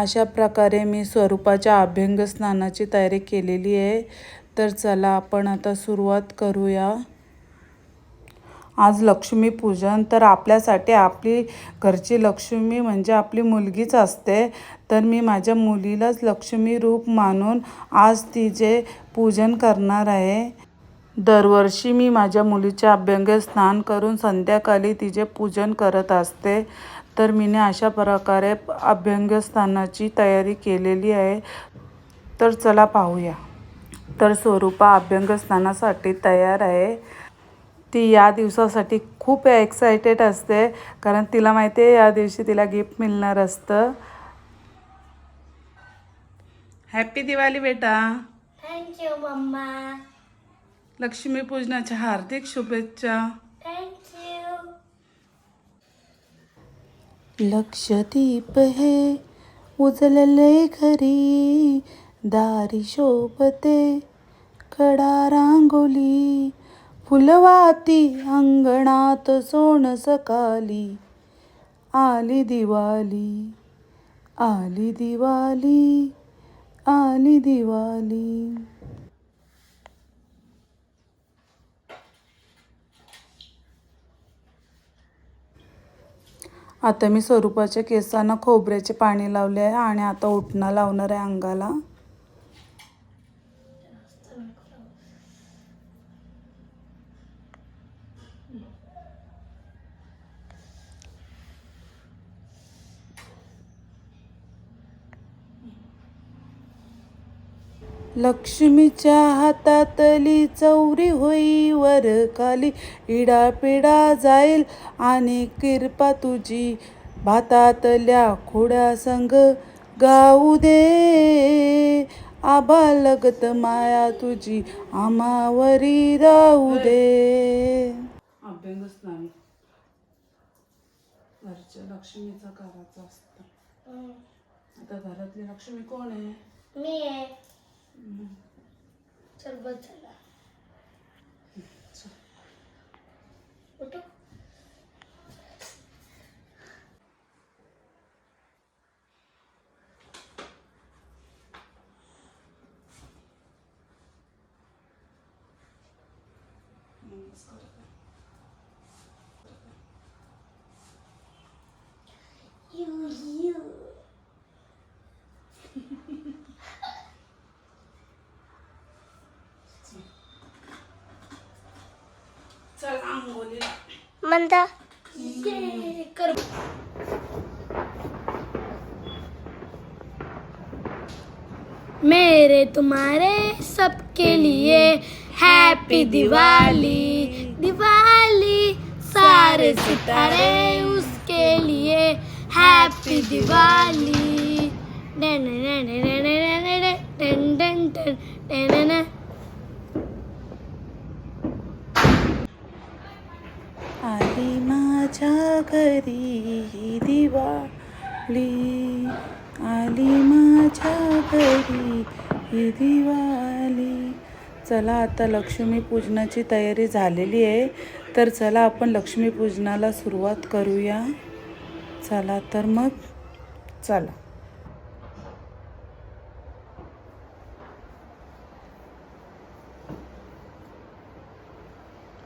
अशा प्रकारे मी स्वरूपाच्या अभ्यंग स्नानाची तयारी केलेली आहे. तर चला आपण आता सुरुवात करूया. आज लक्ष्मीपूजन तर आपल्यासाठी आपली घरची लक्ष्मी म्हणजे आपली मुलगीच असते. तर मी माझ्या मुलीलाच लक्ष्मी रूप मानून आज तिचे पूजन करणार आहे. दरवर्षी मी माझ्या मुलीच्या अभ्यंग स्नान करून संध्याकाळी तिचे पूजन करत असते. तर मीने अशा प्रकारे अभ्यंग स्नानाची तयारी केलेली आहे. तर चला पाहूया. तर स्वरूपा अभ्यंग स्नानासाठी तयार आहे. ती या दिवसासाठी खूप एक्सायटेड असते. कारण तिला माहिती आहे या दिवशी तिला गिफ्ट मिळणार असतं. हॅपी दिवाळी बेटा. थँक्यू मम्मा लक्ष्मीपूजनाच्या हार्दिक शुभेच्छा. लक्षदीप हे उजलले घरी दारी शोभते कडा रांगोली फुलवाती अंगणात सोन सकाली आली दिवाली आली दिवाली आली दिवाली. आता मी स्वरूपाच्या केसांना खोबऱ्याचे पाणी लावले आहे आणि आता उठणं लावणार आहे अंगाला. लक्ष्मीच्या हातातली चौरी होई वर खाली. इडा पिडा जाईल आणि किरपा तुझी. भातातल्या खोड्या संग गाऊ दे. आबा लगत माया तुझी. आमावरी राहू दे. घरच्या लक्ष्मीचा करायचा असतं. आता घरातली लक्ष्मी कोण आहे? मी आहे. सरबत झाला. कुठं म्हणता कर मेरे तुम्हारे सबके लिए हैप्पी दिवाली दिवाली सारे सितारे उसके लिए हैप्पी दिवाली आली माझ्या घरी ही दिवाळी. आली माझ्या घरी ही दिवाळी. चला आता लक्ष्मीपूजनाची तयारी झालेली आहे. तर चला आपण लक्ष्मीपूजनाला सुरुवात करूया. चला तर मग चला.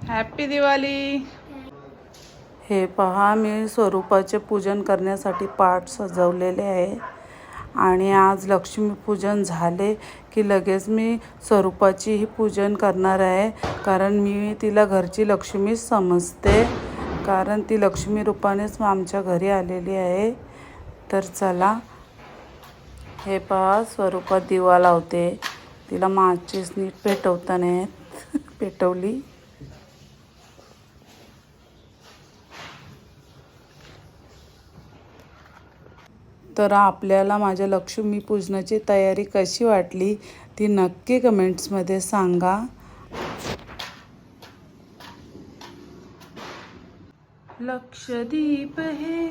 हॅपी दिवाळी हे पहा मी स्वरूपाचे पूजन करण्यासाठी पाठ सजवलेले आहे. आणि आज लक्ष्मीपूजन झाले की लगेच मी स्वरूपाचीही पूजन करणार आहे कारण मी तिला घरची लक्ष्मीच समजते कारण ती लक्ष्मी रूपानेच आमच्या घरी आलेली आहे. तर चला हे पहा स्वरूपात दिवा लावते. तिला माचीस नीट पेटवता पेटवली. तर आपल्याला माझ्या लक्ष्मी पूजनाची तयारी कशी वाटली ती नक्की कमेंट्समध्ये सांगा. लक्षदीप हे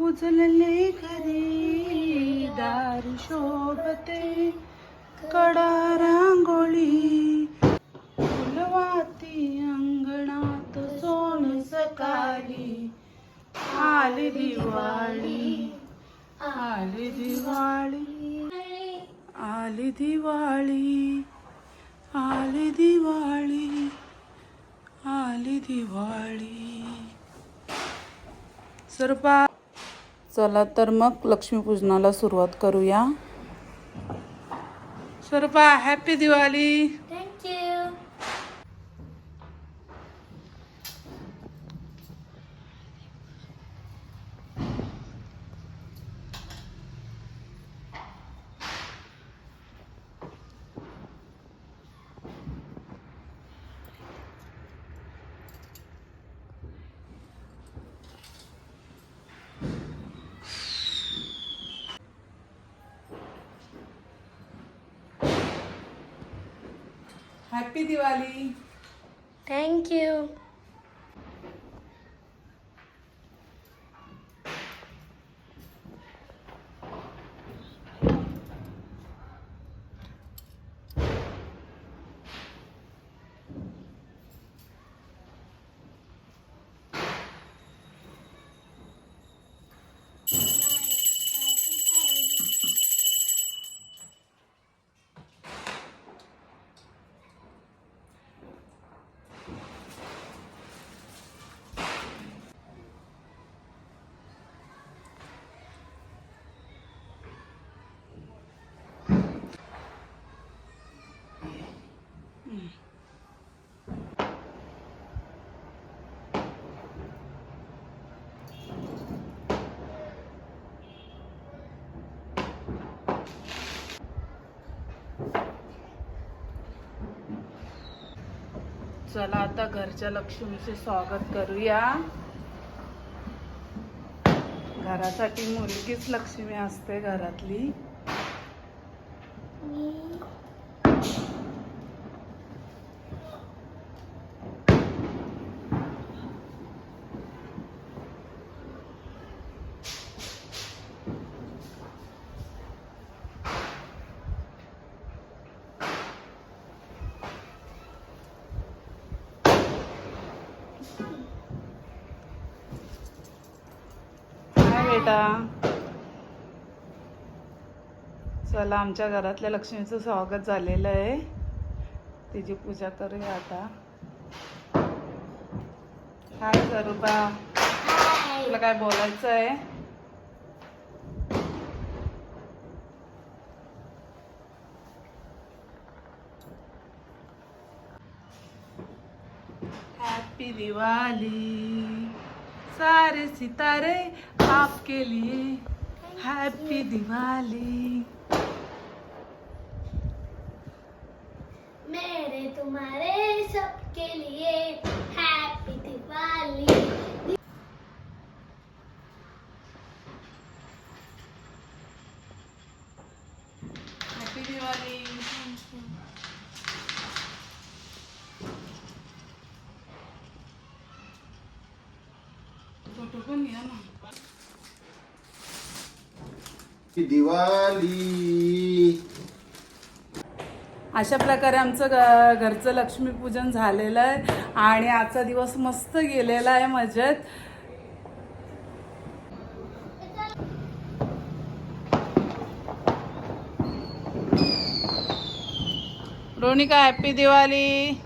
उजलले घरी दार शोभते कडा रांगोळी फुलवाती अंगणात सोन सकाळी आली दिवाळी. आली दिवाळी आली दिवाळी आली दिवाळी आली दिवाळी. सरपा चला तर मग लक्ष्मीपूजनाला सुरुवात करूया. Swarupa happy Diwali thank you happy Diwali thank you you चला आता घरच्या लक्ष्मीचे स्वागत करूया. घरासाठी मुलगीच लक्ष्मी असते घरातली काय बेटा. चला आमच्या घरातल्या लक्ष्मीचं स्वागत झालेलं आहे. तिची पूजा करूया आता. करू बा तुला काय बोलायचं आहे? हैप्पी दिवाली सारे सितारे आपके लिए हैप्पी दिवाली। मेरे तुम्हारे सबके लिए हैप्पी दिवाली। हैप्पी दिवाली। दिवाळी. अशा प्रकारे आमचं ग- घरचं लक्ष्मीपूजन झालेलं आहे आणि आजचा दिवस मस्त गेलेला आहे मजेत. Ronika happy Diwali.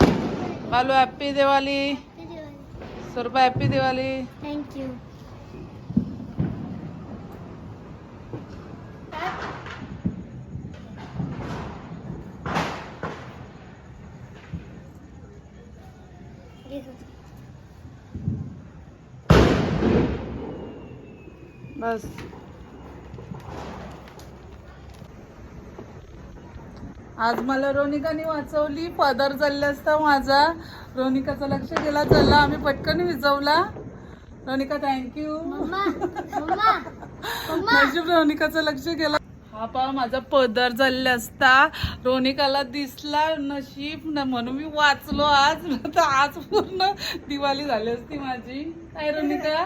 Balu happy Diwali. Swarupa happy Diwali. Thank बस. आज मला रोनिकाने वाचवली. पदर चालले असता माझा. रोनिकाचं लक्ष गेला चला. आम्ही पटकन विजवला. रोनिका थँक्यू माझी म्हणजे रोनिकाचं लक्ष गेलं. हा पा माझा पदर झाले असता. रोनिकाला दिसला नशीब म्हणून मी वाचलो आज. तर आज पूर्ण दिवाळी झाली असती माझी. काय Ronika?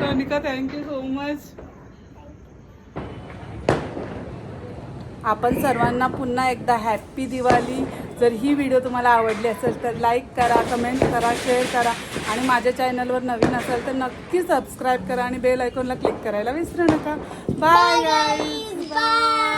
Ronika thank you so much आपण सर्वांना पुन्हा एकदा हॅप्पी दिवाळी. जर ही व्हिडिओ तुम्हाला आवडली असेल तर लाईक करा कमेंट करा शेअर करा. आणि माझ्या चॅनलवर नवीन असाल तर नक्की सबस्क्राईब करा आणि बेल आयकॉनला क्लिक करायला विसरू नका. Bye bye